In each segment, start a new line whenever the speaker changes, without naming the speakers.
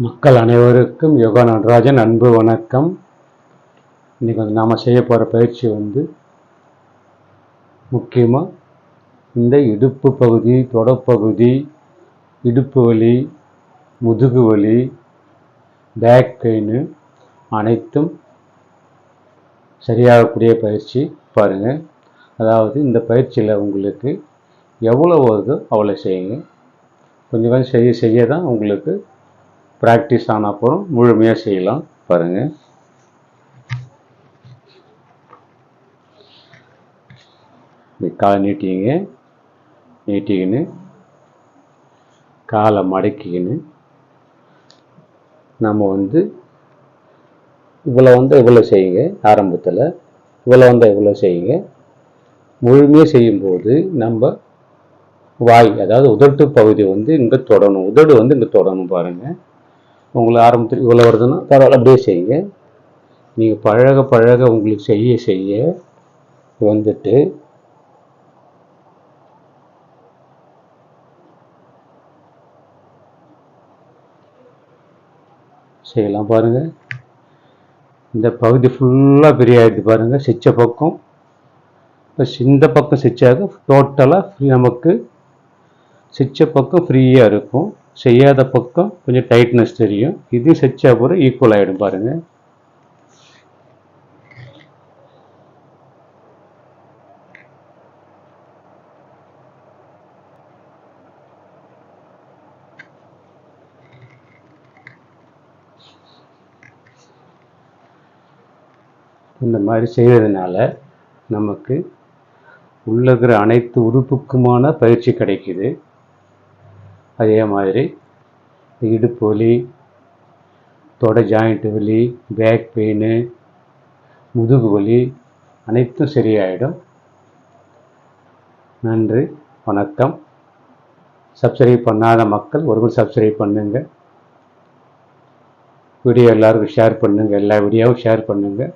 மக்கள் அனைவருக்கும் யோகா நடராஜன் அன்பு வணக்கம். இன்றைக்கி வந்து நாம் செய்ய போகிற பயிற்சி வந்து முக்கியமாக இந்த இடுப்பு பகுதி தொடப்பகுதி இடுப்பு வலி முதுகு வலி பேக் பெயின் அனைத்தும் சரியாகக்கூடிய பயிற்சி பாருங்கள் அதாவது இந்த பயிற்சியில் உங்களுக்கு எவ்வளோ வருதோ அவ்வளோ செய்யுங்க. கொஞ்சம் கொஞ்சம் செய்ய செய்ய தான் உங்களுக்கு ப்ராக்டிஸ் ஆன அப்புறம் முழுமையாக செய்யலாம் பாருங்கள் காலை நீட்டிங்க. நீட்டிக்கின்னு காலை மடக்கிக்கின்னு நம்ம வந்து இவ்வளோ வந்தால் இவ்வளோ செய்யுங்க ஆரம்பத்தில். இவ்வளோ வந்தால் இவ்வளோ செய்யுங்க. முழுமையாக செய்யும்போது நம்ம வாய் அதாவது உதட்டு பகுதி வந்து இங்கே தொடணும். உதடு வந்து இங்கே தொடணும் பாருங்கள் உங்களை ஆரம்பத்தில் இவ்வளோ வருதுன்னா பரவாயில்ல அப்படியே செய்யுங்க. நீங்கள் பழக பழக உங்களுக்கு செய்ய செய்ய வந்துட்டு செய்யலாம் பாருங்கள் இந்த பகுதி ஃபுல்லாக ஃப்ரீ பாருங்கள் சிச்ச பக்கம். இப்போ இந்த பக்கம் சிச்சாக டோட்டலாக ஃப்ரீ நமக்கு சிச்ச பக்கம் ஃப்ரீயாக இருக்கும். செய்யாத பக்கம் கொஞ்சம் டைட்னஸ் தெரியும். இது செச்சா போகிற ஈக்குவல் ஆகிடும் பாருங்கள் இந்த மாதிரி செய்கிறதுனால நமக்கு உள்ள இருக்கிற அனைத்து உறுப்புக்குமான பயிற்சி கிடைக்குது. அதே மாதிரி இடுப்பு வலி தொடை ஜாயிண்ட் வலி பேக் பெயின் முதுகு வலி அனைத்தும் சரியாயிடும். நன்றி வணக்கம். சப்ஸ்கிரைப் பண்ணாத மக்கள் ஒருவர் சப்ஸ்கிரைப் பண்ணுங்கள் வீடியோ எல்லாருக்கும் ஷேர் பண்ணுங்கள் எல்லா வீடியோவும் ஷேர் பண்ணுங்கள்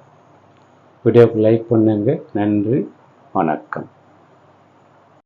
வீடியோவுக்கு லைக் பண்ணுங்கள் நன்றி வணக்கம்.